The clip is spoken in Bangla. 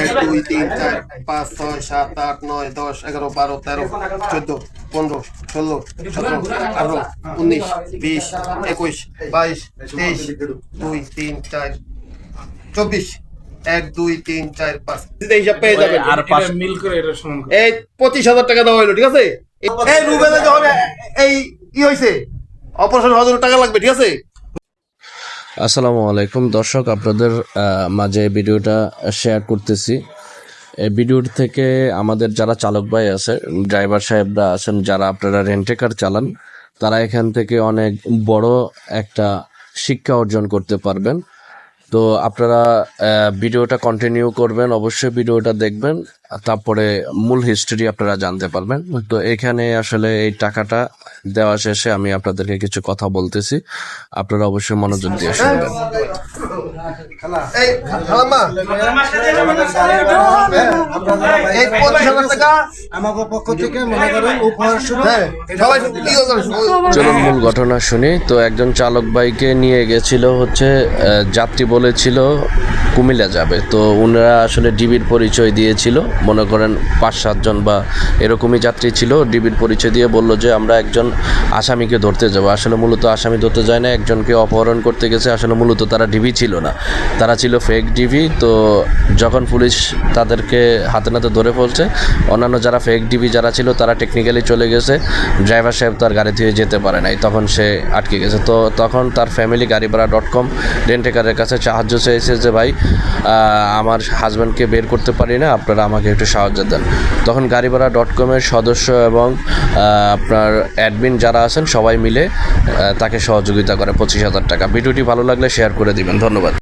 এক দুই তিন চার পাঁচ ছয় সাত আট নয় দশ এগারো বারো তেরো চোদ্দ পনেরো ষোলো সতেরো আঠারো উনিশ বিশ একুশ বাইশ তেইশ দুই তিন চার চব্বিশ এক দুই তিন চার পাঁচ হিসাব পেয়ে যাবেন আর পাঁচ মিল করে এটা সমান এই পঁচিশ হাজার টাকা দেওয়া হইল ঠিক আছে এই রুবেলে যখন এই ই হয়েছে অপারেশন হাজার টাকা লাগবে ঠিক আছে আসসালামু আলাইকুম। দর্শক, আপনাদের মাঝে ভিডিওটা শেয়ার করতেছি। এই ভিডিওর থেকে আমাদের যারা চালক ভাই আছে ড্রাইভার সাহেবরা আছেন, যারা আপনারা রেন্টে কার চালান, তারা এখান থেকে অনেক বড় একটা শিক্ষা অর্জন করতে পারবেন। তো আপনারা আহ, ভিডিওটা কন্টিনিউ করবেন অবশ্যই ভিডিওটা দেখবেন তারপরে মূল হিস্ট্রি আপনারা জানতে পারবেন। তো এখানে আসলে এই টাকাটা দেওয়া শেষে আমি আপনাদেরকে কিছু কথা বলতেছি। আপনারা অবশ্যই মনোযোগ দিয়ে শুনবেন। এই খালাম্মা হাজার টাকা আমাকে পক্ষ থেকে মনে করেন উপহার স্বরূপ হ্যাঁ? চলুন মূল ঘটনা শুনি। তো একজন চালক ভাইকে নিয়ে গেছিল হচ্ছে যাত্রী বলেছিল কুমিল্লা যাবে। তো ওনারা আসলে ডিবির পরিচয় দিয়েছিল। মনে করেন পাঁচ সাতজন বা এরকমই যাত্রী ছিল। ডিবির পরিচয় দিয়ে বলল যে আমরা একজন আসামিকে ধরতে যাব। আসলে মূলত আসামি ধরতে যায় না একজনকে অপহরণ করতে গেছে। আসলে মূলত তারা ডিবি ছিল না। তারা ছিল ফেক ডিবি। তো যখন পুলিশ তাদেরকে হাতে নাতে ধরে ফেলছে অন্যান্য যারা ফেক ডিবি যারা ছিল, তারা টেকনিক্যালি চলে গেছে। ড্রাইভার সাহেব তার গাড়ি থেকে যেতে পারে নাই, তখন সে আটকে গেছে। তো তখন তার ফ্যামিলি গাড়ি ভাড়া ডট কম রেন্টেকারের কাছে সাহায্য চেয়েছে যে, ভাই আমার হাজব্যান্ডকে বের করতে পারি না, আপনারা আমাকে একটু সাহায্য দেন। তখন গাড়ি ভাড়া ডট কমের সদস্য এবং আপনার অ্যাডমিন যারা আছেন, সবাই মিলে তাকে সহযোগিতা করে, পঁচিশ হাজার টাকা। ভিডিওটি ভালো লাগলে শেয়ার করে দিবেন। ধন্যবাদ।